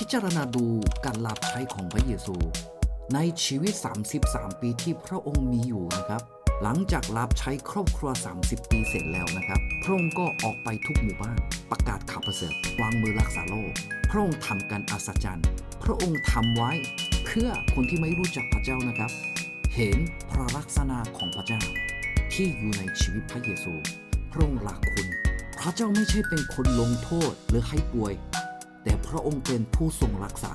พิจารณาดูการรับใช้ของพระเยซู ในชีวิต 33 ปีที่พระองค์มีอยู่นะครับ หลังจากรับใช้ครอบครัว 30 ปีเสร็จแล้วนะครับ พระองค์ก็ออกไปทุกหมู่บ้าน ประกาศข่าวประเสริฐวางมือรักษาโรคพระองค์ทำการอัศจรรย์ พระองค์ทำไว้เพื่อคนที่ไม่รู้จักพระเจ้านะครับ เห็นพระลักษณะของพระเจ้า ที่อยู่ในชีวิตพระเยซู พระองค์รักคุณ พระเจ้าไม่ใช่เป็นคนลงโทษหรือให้ป่วย แต่พระองค์เป็นผู้ทรงรักษา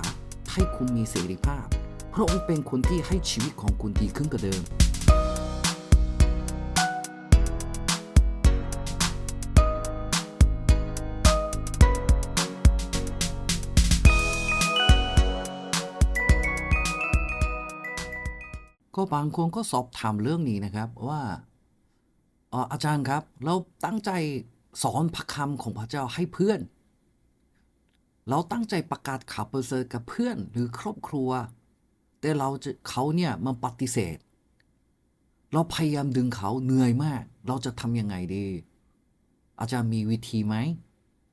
ให้คุณมีเสรีภาพ พระองค์เป็นคนที่ให้ชีวิตของคุณดีขึ้นกว่าเดิม ก็บางคนก็สอบถามเรื่องนี้นะครับว่าอ่ออาจารย์ครับ เราตั้งใจสอนพระคำของพระเจ้าให้เพื่อน เราตั้งใจประกาศข่าวประเสริฐกับเพื่อนหรือครอบครัว แต่เราจะเขาเนี่ยมันปฏิเสธ เราพยายามดึงเขาเหนื่อยมาก เราจะทำยังไงดี อาจารย์มีวิธีไหม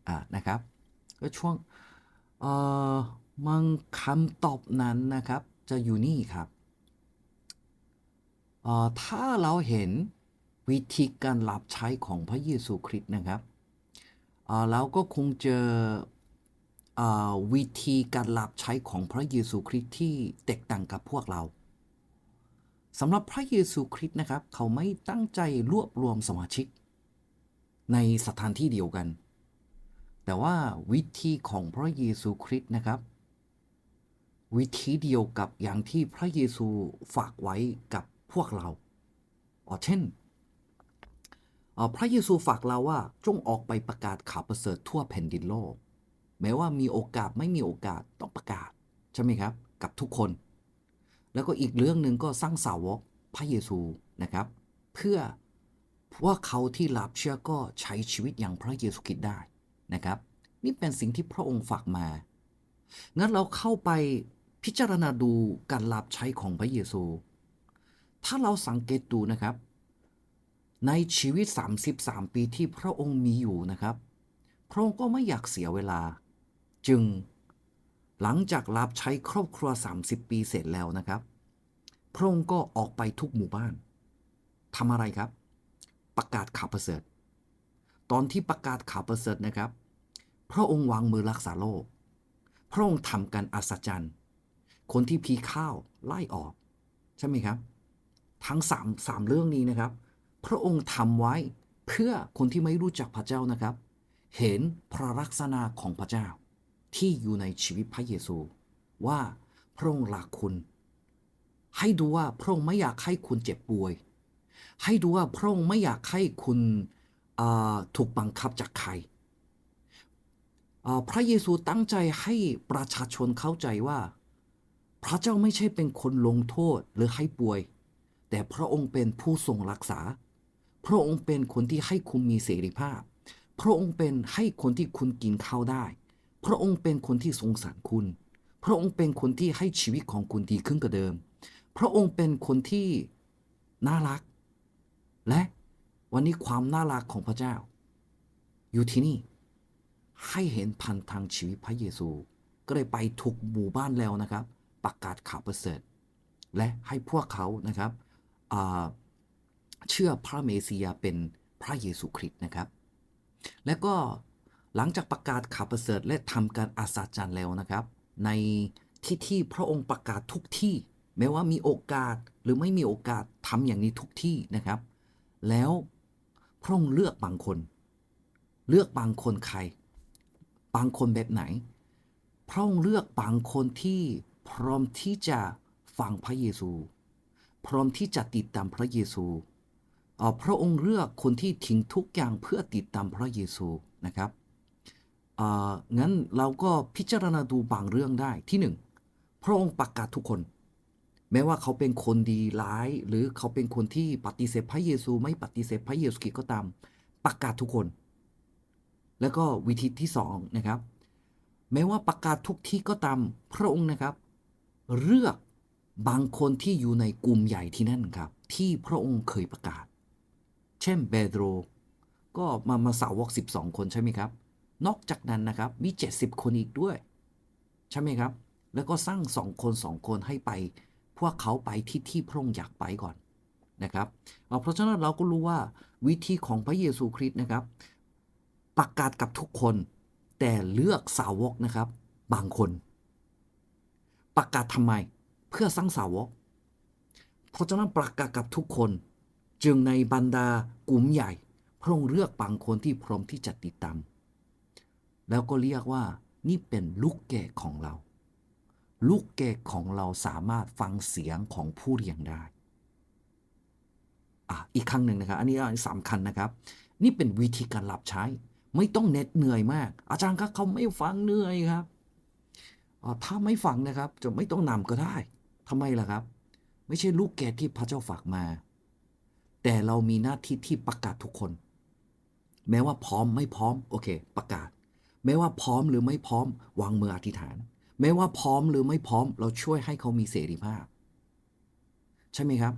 อ่านะครับก็ช่วงเอ่อมังคำตอบนั้นนะครับ จะอยู่นี่ครับเอ่อถ้าเราเห็นวิธีการรับใช้ของพระเยซูคริสต์นะครับเอ่อเราก็คงเจอ วิธีการรับใช้ของพระเยซูคริสต์ที่แตกต่างกับพวกเราสำหรับพระเยซูคริสต์นะครับ เขาไม่ตั้งใจรวบรวมสมาชิก ในสถานที่เดียวกัน แต่ว่าวิธีของพระเยซูคริสต์นะครับ วิธีเดียวกับอย่างที่พระเยซูฝากไว้กับพวกเราอ๋อเช่นพระเยซูฝากเราว่าจงออกไปประกาศข่าวประเสริฐทั่วแผ่นดินโลก แม้ว่ามีโอกาสไม่มีโอกาสต้องประกาศใช่ไหมครับ กับทุกคน แล้วก็อีกเรื่องหนึ่งก็สร้างสาวกพระเยซูนะครับ เพื่อว่าเขาที่รับเชื่อก็ใช้ชีวิตอย่างพระเยซูคริสต์ได้นะครับ นี่เป็นสิ่งที่พระองค์ฝากมา งั้นเราเข้าไปพิจารณาดูการรับใช้ของพระเยซู ถ้าเราสังเกตดูนะครับ ในชีวิต 33 ปีที่พระองค์มีอยู่นะครับ พระองค์ก็ไม่อยากเสียเวลา จึงหลังจากรับใช้ครอบครัว 30 ปีเสร็จแล้วนะครับ พระองค์ก็ออกไปทุกหมู่บ้านทำอะไรครับ ประกาศข่าวประเสริฐ ตอนที่ประกาศข่าวประเสริฐนะครับ พระองค์วางมือรักษาโรคพระองค์ทำการอัศจรรย์ คนที่ผีข้าวไล่ออก ใช่ไหมครับ ทั้งสามสามเรื่องนี้นะครับ พระองค์ทำไว้เพื่อคนที่ไม่รู้จักพระเจ้านะครับ เห็นพระลักษณะของพระเจ้า ที่อยู่ในชีวิตพระเยซู ว่าพระองค์รักคุณ ให้ดูว่าพระองค์ไม่อยากให้คุณเจ็บป่วย ให้ดูว่าพระองค์ไม่อยากให้คุณถูกบังคับจากใคร พระเยซูตั้งใจให้ประชาชนเข้าใจว่า พระเจ้าไม่ใช่เป็นคนลงโทษหรือให้ป่วย แต่พระองค์เป็นผู้ทรงรักษา พระองค์เป็นคนที่ให้คุณมีเสรีภาพ พระองค์เป็นให้คนที่คุณกินข้าวได้ พระองค์เป็นคนที่สงสารคุณ พระองค์เป็นคนที่ให้ชีวิตของคุณดีขึ้นกว่าเดิม พระองค์เป็นคนที่น่ารัก และวันนี้ความน่ารักของพระเจ้า อยู่ที่นี่ ให้เห็นพันทางชีวิตพระเยซู ก็เลยไปทุกหมู่บ้านแล้วนะครับ ประกาศข่าวประเสริฐ และให้พวกเขานะครับเชื่อพระเมสสิยาเป็นพระเยซูคริสต์นะครับ และก็ หลังจากประกาศข่าวประเสริฐและทำการอาสาจารย์แล้วนะครับ ในที่ที่พระองค์ประกาศทุกที่ แม้ว่ามีโอกาสหรือไม่มีโอกาสทำอย่างนี้ทุกที่นะครับ แล้วพระองค์เลือกบางคน เลือกบางคนใคร บางคนแบบไหน พระองค์เลือกบางคนที่พร้อมที่จะฟังพระเยซู พร้อมที่จะติดตามพระเยซูอ่อพระองค์เลือกคนที่ทิ้งทุกอย่างเพื่อติดตามพระเยซูนะครับ งั้นเราก็พิจารณาดูบางเรื่องได้ที่หนึ่งพระองค์ประกาศทุกคน แม้ว่าเขาเป็นคนดีร้าย หรือเขาเป็นคนที่ปฏิเสธพระเยซู ไม่ปฏิเสธพระเยซูคริสต์ก็ตามประกาศทุกคน แล้วก็วิธีที่สองนะครับ แม้ว่าประกาศทุกที่ก็ตามพระองค์นะครับ เลือกบางคนที่อยู่ในกลุ่มใหญ่ที่นั่นครับ ที่พระองค์เคยประกาศ เช่นเบโดรก็มามาสาวก 12 คนใช่ไหมครับ นอกจากนั้นนะครับมี 70 คนอีกด้วย ใช่ไหมครับ แล้วก็สร้างสองคนสองคนให้ไป พวกเขาไปที่ที่พระองค์อยากไปก่อนนะครับเเพราะฉะนั้นเราก็รู้ว่าวิธีของพระเยซูคริสต์นะครับ ประกาศกับทุกคน แต่เลือกสาวกนะครับ บางคน ประกาศทำไมเพื่อสร้างสาวก เพราะฉะนั้นประกาศกับทุกคน จึงในบรรดากลุ่มใหญ่ พระองค์เลือกบางคนที่พร้อมที่จะติดตาม แล้วก็เรียกว่า นี่เป็นลูกแกะของเรา ลูกแกะของเราสามารถฟังเสียงของผู้เลี้ยงได้อะอีกครั้งหนึ่งนะครับ อันนี้สำคัญนะครับ นี่เป็นวิธีการรับใช้ ไม่ต้องเหน็ดเหนื่อยมาก อาจารย์ครับเขาไม่ฟังเหนื่อยครับถ้าไม่ฟังนะครับ จะไม่ต้องนำก็ได้ทำไมล่ะครับ ไม่ใช่ลูกแกะที่พระเจ้าฝากมา แต่เรามีหน้าที่ที่ประกาศทุกคน แม้ว่าพร้อมไม่พร้อม โอเค ประกาศ แม้ว่าพร้อมหรือไม่พร้อม วางมืออธิษฐาน แม้ว่าพร้อมหรือไม่พร้อม เราช่วยให้เขามีเสรีภาพ ใช่ไหมครับ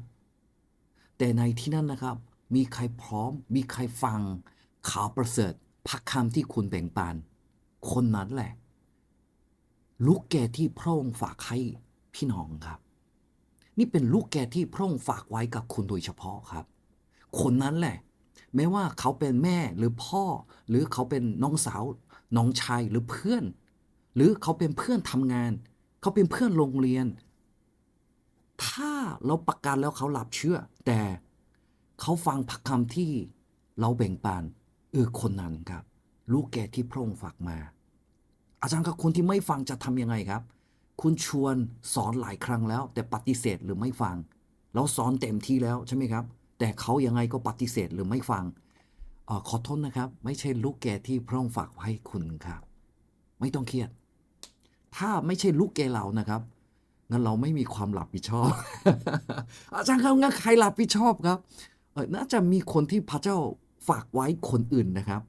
แต่ในที่นั่นนะครับ มีใครพร้อม มีใครฟังข่าวประเสริฐพักคำที่คุณแบ่งปัน คนนั้นแหละลูกแก่ที่พระองค์ฝากให้พี่น้องครับ นี่เป็นลูกแก่ที่พระองค์ฝากไว้กับคุณโดยเฉพาะครับ คนนั้นแหละแม้ว่าเขาเป็นแม่หรือพ่อ หรือเขาเป็นน้องสาว น้องชายหรือเพื่อน หรือเขาเป็นเพื่อนทำงาน เขาเป็นเพื่อนโรงเรียน ถ้าเราประกาศแล้วเขาหลับเชื่อ แต่เขาฟังพักคำที่เราแบ่งปันเออคนนั้นครับลูกแกที่พระองค์ฝากมา อาจารย์กับคนที่ไม่ฟังจะทำยังไงครับ คุณชวนสอนหลายครั้งแล้ว แต่ปฏิเสธหรือไม่ฟัง เราสอนเต็มที่แล้วใช่ไหมครับ แต่เขายังไงก็ปฏิเสธหรือไม่ฟัง อขอโทษนะครับ ไม่ใช่ลูกแกที่พระองค์ฝากไว้ให้คุณครับ ไม่ต้องเครียด ถ้าไม่ใช่ลูกแกเรานะครับงั้นเราไม่มีความรับผิดชอบ อาจารย์ครับงั้นใครรับผิดชอบครับเออน่าจะมีคนที่พระเจ้าฝากไว้คนอื่นนะครับ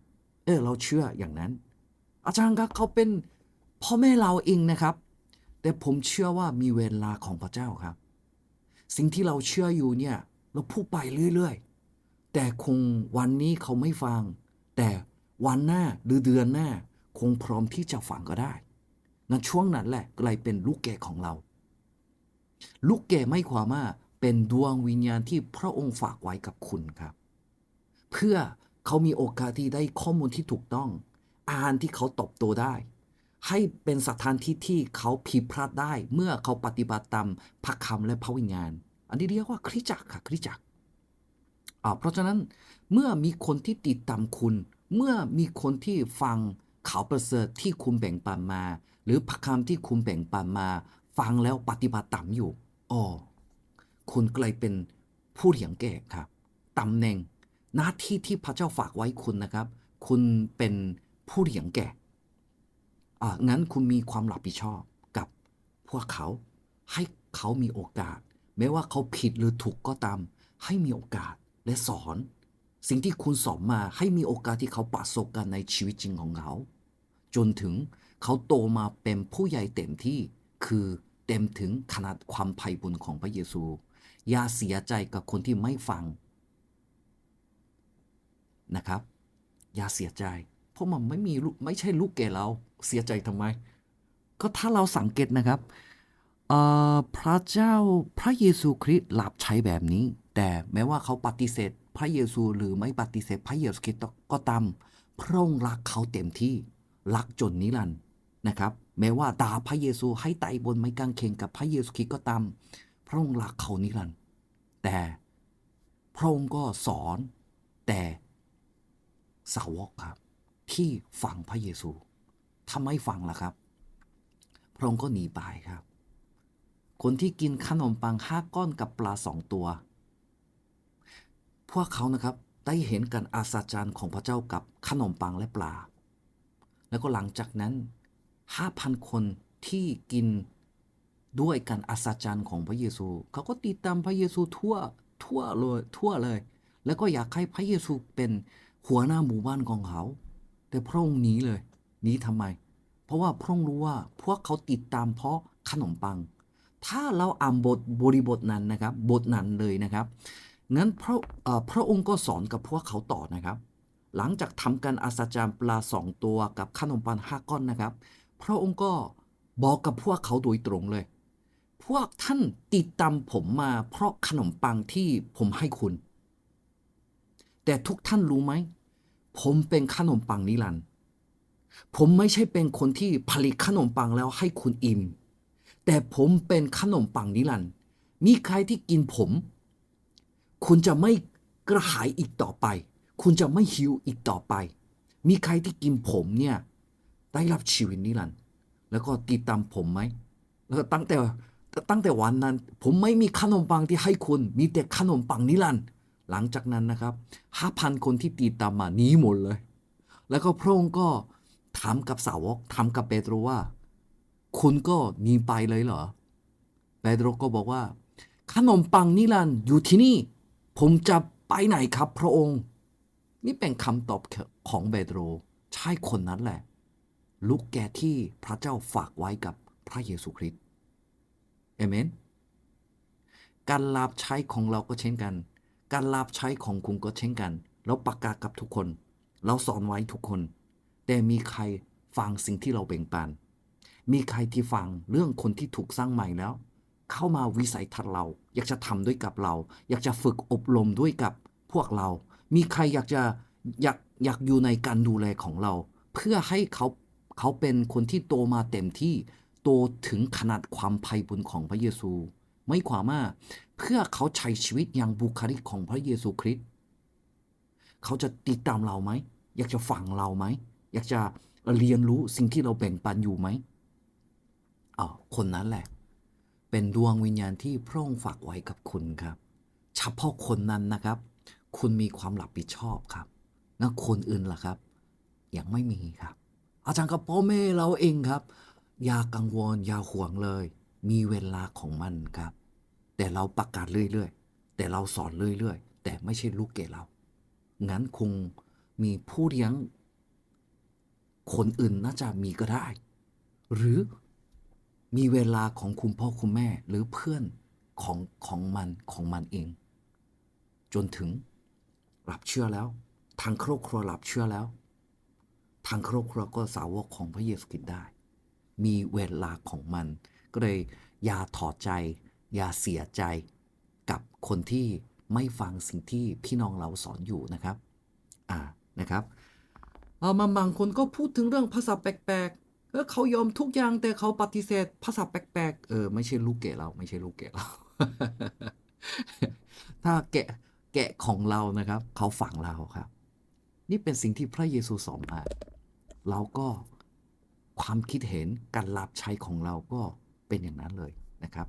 เออเราเชื่ออย่างนั้น อาจารย์ครับเขาเป็นพ่อแม่เราเองนะครับ แต่ผมเชื่อว่ามีเวลาของพระเจ้าครับ สิ่งที่เราเชื่ออยู่เนี่ย เราพูดไปเรื่อย ๆ แต่คงวันนี้เขาไม่ฟัง แต่วันหน้าหรือเดือนหน้า คงพร้อมที่จะฟังก็ได้งั้นช่วงนั้นแหละกลายเป็นลูกแก่ของเรา ลูกแก่ไม่ความว่าเป็นดวงวิญญาณที่พระองค์ฝากไว้กับคุณครับ เพื่อเขามีโอกาสที่ได้ข้อมูลที่ถูกต้อง อาหารที่เขาตอบโตได้ ให้เป็นสถานที่ที่เขาผิดพลาดได้ เมื่อเขาปฏิบัติตามพระคำและพระวิญญาณ อันนี้เรียกว่าคริจักค่ะคริจักร เพราะฉะนั้นเมื่อมีคนที่ติดตามคุณ เมื่อมีคนที่ฟังข่าวประเสริฐที่คุณแบ่งปันมา หรือพระคำที่คุณแบ่งปันมา ฟังแล้วปฏิบัติตามอยู่อ๋อคุณกลายเป็นผู้เถียงแก่ครับตำแหน่งหน้าที่ที่พระเจ้าฝากไว้คุณนะครับ คุณเป็นผู้เถียงแก่อ่างั้นคุณมีความรับผิดชอบกับพวกเขาให้เขามีโอกาสแม้ว่าเขาผิดหรือถูกก็ตาม ให้มีโอกาส และสอนสิ่งที่คุณสอนมาให้มีโอกาสที่เขาประสบกันในชีวิตจริงของเขา จนถึงเขาโตมาเป็นผู้ใหญ่เต็มที่คือเต็มถึงขนาดความไพ่บุญของพระเยซู อย่าเสียใจกับคนที่ไม่ฟังนะครับ อย่าเสียใจ เพราะมันไม่มีลูกไม่ใช่ลูกแกเราเสียใจทำไม ก็ถ้าเราสังเกตนะครับพระเจ้าพระเยซูคริสต์หลับใช้แบบนี้ แต่แม้ว่าเขาปฏิเสธ พระเยซูหรือไม่ปฏิเสธพระเยซูคริสต์ก็ตามพระองค์รักเขาเต็มที่รักจนนิรันดร์นะครับ แม้ว่าด่าพระเยซูให้ไต่บนไม้กางเขนกับพระเยซูคริสต์ก็ตามพระองค์รักเขานิรันดร์แต่พระองค์ก็สอนแต่สาวกครับ ที่ฟังพระเยซูถ้าไม่ฟังล่ะครับ พระองค์ก็หนีไปครับ คนที่กินขนมปังห้าก้อนกับปลาสองตัว พวกเขานะครับได้เห็นการอาศจรรย์ของพระเจ้ากับขนมปังและปลา แล้วก็หลังจากนั้นห้าพันคนที่กินด้วยการอาศจรรย์ของพระเยซู เขาก็ติดตามพระเยซูทั่วทั่วเลยทั่วเลย แล้วก็อยากให้พระเยซูเป็นหัวหน้าหมู่บ้านของเขา แต่พระองค์หนีเลยหนีทำไม เพราะว่าพระองค์รู้ว่าพวกเขาติดตามเพราะขนมปัง ถ้าเราอ่านบทบริบทนั้นนะครับ บทนั้นเลยนะครับ งั้นพระพระองค์ก็สอนกับพวกเขาต่อนะครับ หลังจากทำการอัศจรรย์ปลาสองตัวกับขนมปังห้าก้อนนะครับ พระองค์ก็บอกกับพวกเขาโดยตรงเลย พวกท่านติดตามผมมาเพราะขนมปังที่ผมให้คุณ แต่ทุกท่านรู้ไหม ผมเป็นขนมปังนิรันดร์ผมไม่ใช่เป็นคนที่ผลิตขนมปังแล้วให้คุณอิ่ม แต่ผมเป็นขนมปังนิรันดร์มีใครที่กินผม คุณจะไม่กระหายอีกต่อไป คุณจะไม่หิวอีกต่อไป มีใครที่กินผมเนี่ยได้รับชีวิตนิรันดร์แล้วก็ติดตามผมไหมแล้วก็ตั้งแต่ตั้งแต่วันนั้น ผมไม่มีขนมปังที่ให้คุณ มีแต่ขนมปังนิรันดร์หลังจากนั้นนะครับห้าพันคนที่ติดตามมาหนีหมดเลย แล้วก็พระองค์ก็ถามกับสาวกถามกับเปโตรว่า คุณก็หนีไปเลยเหรอเปโตรก็บอกว่า ขนมปังนิรันดร์อยู่ที่นี่ ผมจะไปไหนครับพระองค์ นี่เป็นคำตอบของเปโตรใช่คนนั้นแหละลูกแก่ที่พระเจ้าฝากไว้กับพระเยซูคริสต์เอเมน การลาบใช้ของเราก็เช่นกัน การลาบใช้ของคุณก็เช่นกัน เราประกาศกับทุกคน เราสอนไว้ทุกคน แต่มีใครฟังสิ่งที่เราแบ่งปัน มีใครที่ฟังเรื่องคนที่ถูกสร้างใหม่แล้ว เข้ามาวิสัยทัศน์เรา อยากจะทำด้วยกับเรา อยากจะฝึกอบรมด้วยกับพวกเรา มีใครอยากจะอยากอยากอยู่ในการดูแลของเรา เพื่อให้เขาเขาเป็นคนที่โตมาเต็มที่โตถึงขนาดความไพ่บุญของพระเยซู ไม่ความว่าเพื่อเขาใช้ชีวิตอย่างบุคลิกของพระเยซูคริสต์เขาจะติดตามเราไหม อยากจะฟังเราไหม อยากจะเรียนรู้สิ่งที่เราแบ่งปันอยู่ไหมอ๋อคนนั้นแหละ เป็นดวงวิญญาณที่พระองค์ฝากไว้กับคุณครับ เฉพาะคนนั้นนะครับ คุณมีความรับผิดชอบครับแล้วคนอื่นล่ะครับ ยังไม่มีครับ อาจารย์กับพ่อแม่เราเองครับ อย่ากังวลอย่าห่วงเลย มีเวลาของมันครับ แต่เราประกาศเรื่อยๆ แต่เราสอนเรื่อยๆ แต่ไม่ใช่ลูกเกดเรา งั้นคงมีผู้เลี้ยงคนอื่นน่าจะมีก็ได้ หรือ มีเวลาของคุณพ่อคุณแม่หรือเพื่อนของของมันของมันเอง จนถึงรับเชื่อแล้ว ทางครอบครัวรับเชื่อแล้ว ทางครอบครัวก็สาวกของพระเยซูคริสต์ได้ มีเวลาของมัน ก็เลยอย่าถอดใจ อย่าเสียใจกับคนที่ไม่ฟังสิ่งที่พี่น้องเราสอนอยู่นะครับ อ่านะครับเอามาบางคนก็พูดถึงเรื่องภาษาแปลก เออเขายอมทุกอย่างแต่เขาปฏิเสธภาษาแปลกๆ เออ ไม่ใช่ลูกเกะเรา ไม่ใช่ลูกเกะเรา ถ้าแกะแกะของเรานะครับ เขาฝังเราครับ นี่เป็นสิ่งที่พระเยซูสอนมาเราก็ความคิดเห็นการรับใช้ของเราก็เป็นอย่างนั้นเลยนะครับ